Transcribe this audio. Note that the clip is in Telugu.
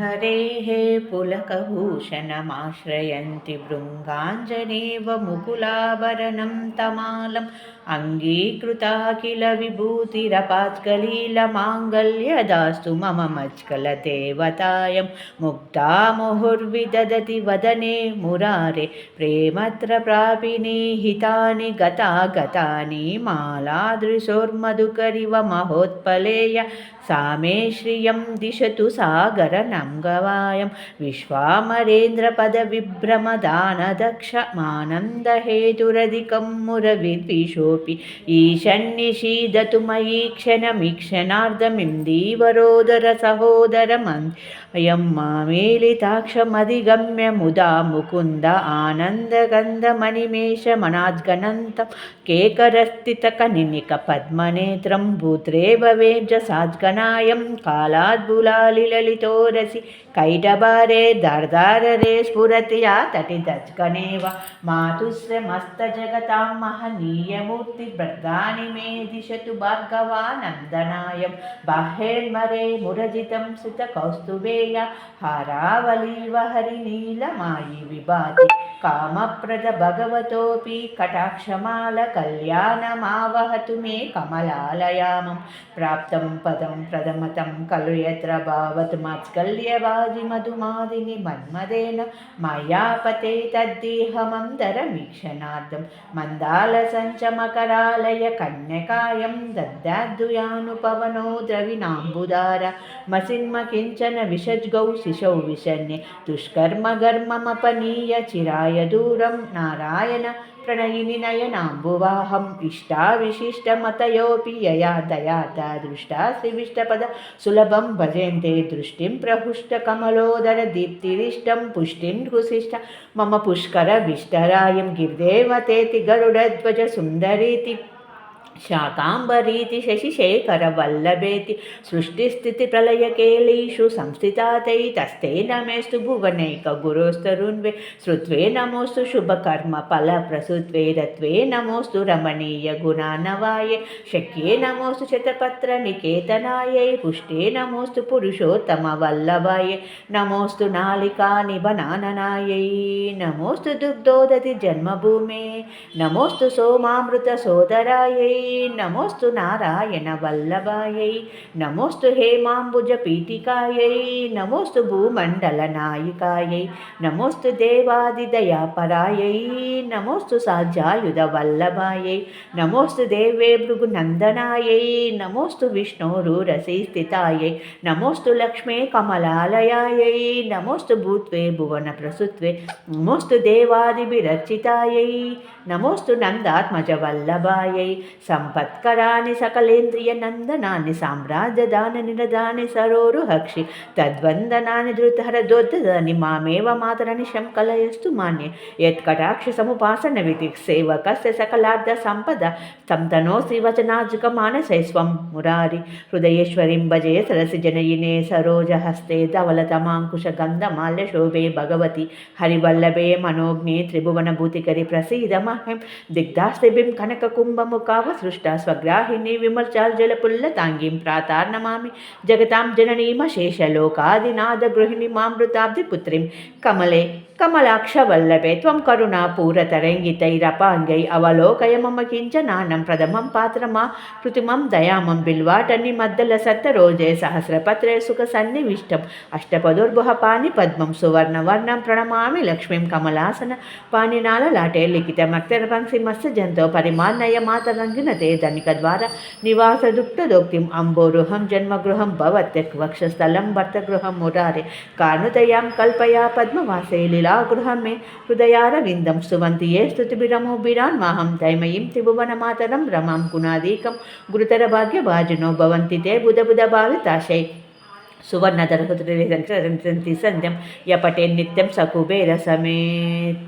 हरेः पुलकभूषणमाश्रयन्ति भृङ्गाञ्जनेव मुकुलाभरणं तमालम् अङ्गीकृता किल विभूतिरपात्कलीलमाङ्गल्यदास्तु मम मज्कलदेवतायं मुग्धा मुहुर्विदधति वदने मुरारे प्रेमत्र प्रापिनी हितानि गता गतानि मालादृशोर्मधुकरिव महोत्पलेय सा मे श्रियं दिशतु అంగవాయం విశ్వామరేంద్ర పద విభ్రమదానదక్ష మానందహేతురధికం మురవిద్విషోపి ఈషన్నిషీదతు మయీ క్షణమీక్షణార్థమిందీవరోదర సహోదరమన్ అయం మామేలితాక్షమధిగమ్య ముదా ముకుంద ఆనందగంధమణిమేషమనాద్గనంతం కేకరస్థితకనిక పద్మనేత్రం భూత్రే భవేజ సాద్గనాయం కాలాద్బులాలిలలితోరసి ಕೈಟಬಾರೆ ದರ್ದಾರರೆ ಸ್ಫುರತಿಯ ತಟಿ ದಜ್ಕಣೇವ ಮಾತುಸ್ರ ಮಸ್ತ ಜಗತಾಂ ಮಹನೀಯ ಮೂರ್ತಿ ಪ್ರಧಾನಿ ಮೇ ದಿಶತು ಭಾರ್ಗವಾನಂದನಾಯ ಬಾಹೇಳ್ಮರೆ ಮುರಜಿತಂ ಸುತ ಕೌಸ್ತುಭೇಯ ಹಾರಾವಲೀವ ಹರಿನೀಲಮಾಯಿ ವಿಭಾತಿ ಕಾಮಪ್ರದ ಭಗವತೋಪಿ ಕಟಾಕ್ಷಮಾಲ ಕಲ್ಯಾಣಮಾವಹತು ಮೇ ಕಮಲಾಲಯಾಮಂ ಪ್ರಾಪ್ತಂ ಪದಂ ಪ್ರಥಮತಂ ಖಲು ಯತ್ರ ಭಾವತ್ ಮಾತ್ಕಲ್ಯ తుల్యవాది మధుమాదిని మన్మదేన మాయాపతే తద్దేహ మందరమీక్షణార్థం మందాల సంచమకరాలయ కన్యకాయం దద్దాద్దుయానుపవనో ద్రవిణాంబుదార మసిన్మ కించన విషజ్గౌ శిశౌ విషన్య దుష్కర్మగర్మమపనీయ చిరాయ దూరం. నారాయణ प्रणयिनि नयनाम्बुवाहम् इष्टाविशिष्टमतयोऽपि यया दया दृष्टा श्रीविष्टपद सुलभं भजन्ते दृष्टिं प्रहुष्टकमलोदरदीप्तिरिष्टं पुष्टिं कुशिष्ट मम पुष्करविष्टरायं गिर्देवतेति गरुडध्वज सुन्दरीति శాకాంబరీతి శశిశేఖరవల్లభేతి సృష్టిస్థితి ప్రళయకేళీషు సంస్థితాతైతస్తేన మేస్తు భువనైక గురోస్తరున్వే శృత్వే నమోస్తు శుభకర్మ ఫల ప్రసుత్వే రత్వే నమోస్తు రమణీయ గుణానవాయ శక్యే నమోస్తు శతపత్ర నికేతనాయై పుష్టే నమోస్తు పురుషోత్తమ వల్లభాయ నమోస్తు నాళికా నిబనాననాయై నమోస్తు దుగ్ధోదతి జన్మభూమే నమోస్తు సోమామృత సోదరాయై నమోస్తు నారాయణ వల్లభాయై నమోస్తు హేమాంబుజ పీఠికాయై నమోస్తు భూమండల నాయికాయై నమోస్తు దేవాదిదయాపరాయై నమోస్తు సాధ్యాయుధ వల్లభాయై నమోస్తు దేవే భృగునందనాయై నమోస్తు విష్ణోరురసీస్థితాయై నమోస్తు లక్ష్మే కమలాలయాయై నమోస్తు భూత్వే భువన ప్రసుత్వే నమోస్తు దేవాదిభిరచితాయై నమోస్తు నందాత్మజ వల్లభాయై सम्पत्कराणि सकलेन्द्रियनन्दनानि साम्राज्यदाननिरदानि सरोरुहक्षि तद्वन्दनानि धृतहरदोद्धदानि मामेव मातरनिशं कलयस्तु मान्ये यत्कटाक्षसमुपासनविधि सेवकस्य सकलार्धसम्पदा तं तनोऽसि वचनाजुकमानसै स्वं मुरारि हृदयेश्वरीं भजे सरसिजनयिने सरोजहस्ते धवलतमाङ्कुशगन्धमाल्यशोभे भगवति हरिवल्लभे मनोज्ञे त्रिभुवनभूतिकरि प्रसीद मह्यं సృష్టా స్వగ్రాహిణి విమర్శాల్ జలపుల్ల తాంగీం ప్రాతార్ణమామి. జగతాం జననీమ శేషలోకాదినాథ గృహిణి మామృతాబ్ది పుత్రిం. కమలే కమలాక్షవల్లభే త్వం కరుణా పూరతరంగితైరపాంగై అవలోకయమమ కించనానం ప్రథమం పాత్రమా కృతిమం దయామం బిల్వాటన్ని మద్దల సత్తరోజే సహస్రపత్రే సుఖ సన్నివిష్టం అష్టపదుర్భుహ పాని పద్మం సువర్ణవర్ణం ప్రణమామి లక్ష్మీం కమలాసన పాణినాలలాటే లిఖితమక్తరపంసి మత్స్య జంతో పరిమాన్నయ మాతరంగినతే ధనిక ద్వారా నివాసదుక్తదోక్తిం అంబోరుహం జన్మగృహం భవత్యక్ వక్షస్థలం భర్తగృహం మురారే కానుతయాం కల్పయా పద్మవాసే లీలా लीलागृहं मे हृदयारविन्दं स्तुवन्ति ये स्तुतिभिरमोभिरान्माहं तैमयीं त्रिभुवनमातरं रमां गुणादीकं गुरुतरभाग्यभाजनो भवन्ति ते बुधबुधभाविताशै सुवर्णधरहुतरिसन्ति सन्ध्यं य पठेन्नित्यं सकुबेरसमेत्